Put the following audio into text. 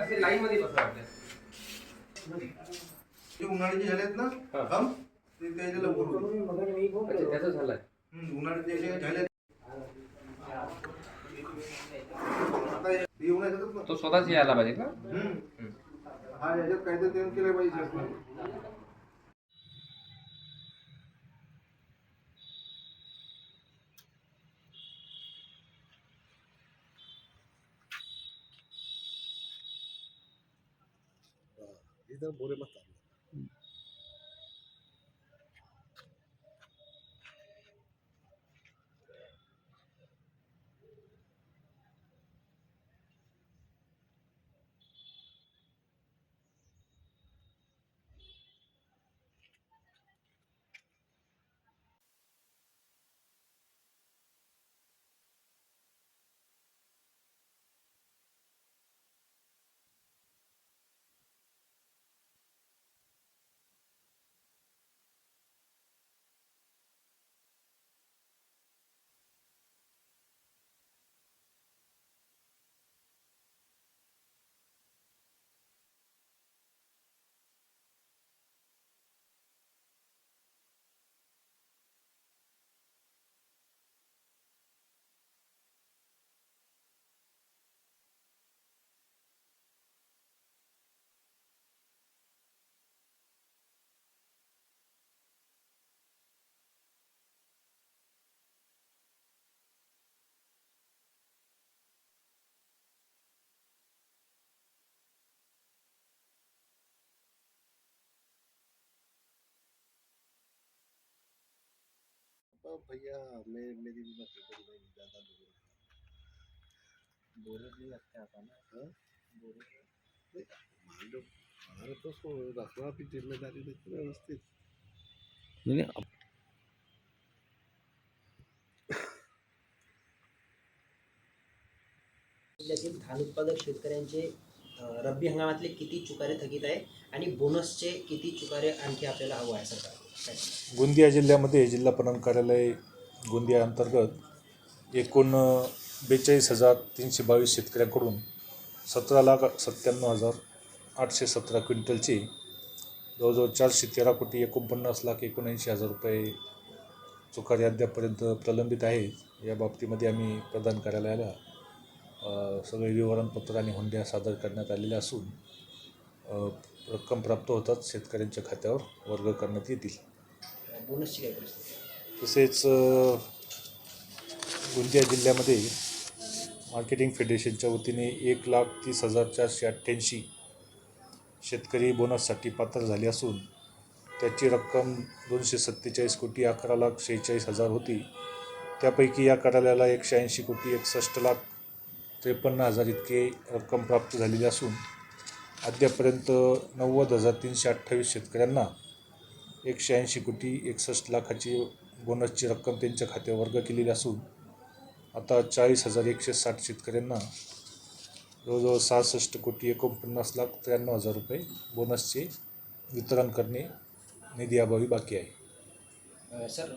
असे लाईन मध्ये जे उन्हाळ्याचे झालेत ना. काम ते त्याचे लवकर. अच्छा त्याचं झालंय. उन्हाळ्याचे जे झाले आता येऊ नाही शकत ना? तो स्वतःच यायला पाहिजे का. हा याच्यात काहीतरी केलं पाहिजे शासनाने. इधर बोरे मत भैया मैं मेरी भी मत करो मैं भी ज्यादा नहीं आता ना? हाँ? बोरे मान लो हमारे तो उसको रखना भी जिम्मेदारी है व्यवस्थित। नहीं जिल्ह्यातील धान उत्पादक शेतकऱ्यांचे रब्बी हंगामातले किती चुकारे थकीत आहे आणि बोनसचे किती चुकारे आणखी आपल्याला हवं आहे सरकार? गोंदिया जिल्ह्यामध्ये जिल्हा पणन कार्यालय गोंदिया अंतर्गत एकूण बेचाळीस हजार तीनशे बावीस शेतकऱ्यांकडून सतरा लाख सत्त्याण्णव हजार आठशे सतरा क्विंटलची जवळजवळ चारशे तेरा कोटी एकोणपन्नास लाख एकोणऐंशी हजार रुपये चुकारी अद्यापपर्यंत प्रलंबित आहे या बाबतीमध्ये आम्ही प्रधान कार्यालयाला सगळे विवरणपत्र आणि हुंड्या सादर करण्यात आलेल्या असून रक्कम प्राप्त होताच शेतकऱ्यांच्या खात्यावर वर्ग करण्यात येतील बोनसची काय परिस्थिती आहे? तसेच गोंदिया जिल्ह्यामध्ये मार्केटिंग फेडरेशनच्या वतीने एक लाख तीस हजार चारशे अठ्ठ्याऐंशी शेतकरी बोनससाठी पात्र झाले असून त्याची रक्कम दोनशे सत्तेचाळीस कोटी अकरा लाख शेहेचाळीस हजार होती त्यापैकी या कार्यालयाला एकशे ऐंशी कोटी एकसष्ट लाख त्रेपन्न हजार इतके रक्कम प्राप्त झालेली असून अद्यापर्यंत नव्वद हजार तीनशे अठ्ठावीस शेतकऱ्यांना एकशे ऐंशी कोटी एकसष्ट लाखाची बोनसची रक्कम त्यांच्या खात्यावर वर्ग केलेली असून आता चाळीस हजार एकशे साठ शेतकऱ्यांना जवळजवळ सहासष्ट कोटी एकोणपन्नास लाख त्र्याण्णव हजार रुपये बोनसचे वितरण करणे निधी अभावी बाकी आहे. सर